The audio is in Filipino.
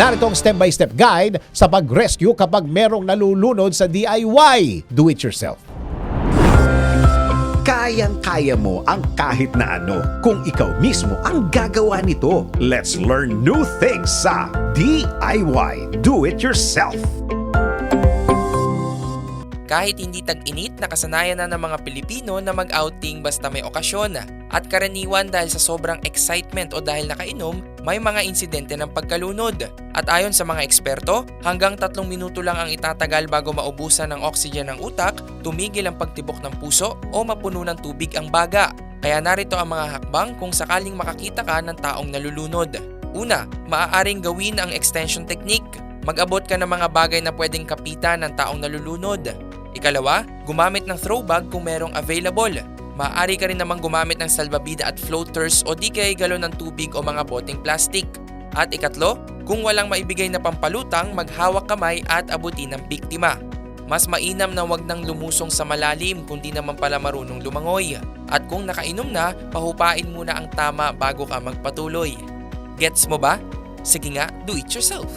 Narito ang step-by-step guide sa pag-rescue kapag merong nalulunod sa DIY. Do it yourself. Kayang-kaya mo ang kahit na ano kung ikaw mismo ang gagawa nito. Let's learn new things sa DIY Do It Yourself. Kahit hindi tag-init, nakasanayan na ng mga Pilipino na mag-outing basta may okasyon. At karaniwan dahil sa sobrang excitement o dahil nakainom, may mga insidente ng pagkalunod. At ayon sa mga eksperto, hanggang tatlong minuto lang ang itatagal bago maubusan ng oxygen ng utak, tumigil ang pagtibok ng puso o mapuno ng tubig ang baga. Kaya narito ang mga hakbang kung sakaling makakita ka ng taong nalulunod. Una, maaaring gawin ang extension technique. Mag-abot ka ng mga bagay na pwedeng kapitan ng taong nalulunod. Ikalawa, gumamit ng throw bag kung merong available. Maaari ka rin namang gumamit ng salbabida at floaters o di kaya galon ng tubig o mga boteng plastic. At ikatlo, kung walang maibigay na pampalutang, maghawak kamay at abutin ng biktima. Mas mainam na wag nang lumusong sa malalim kung di naman pala marunong lumangoy. At kung nakainom na, pahupain muna ang tama bago ka magpatuloy. Gets mo ba? Sige nga, do it yourself.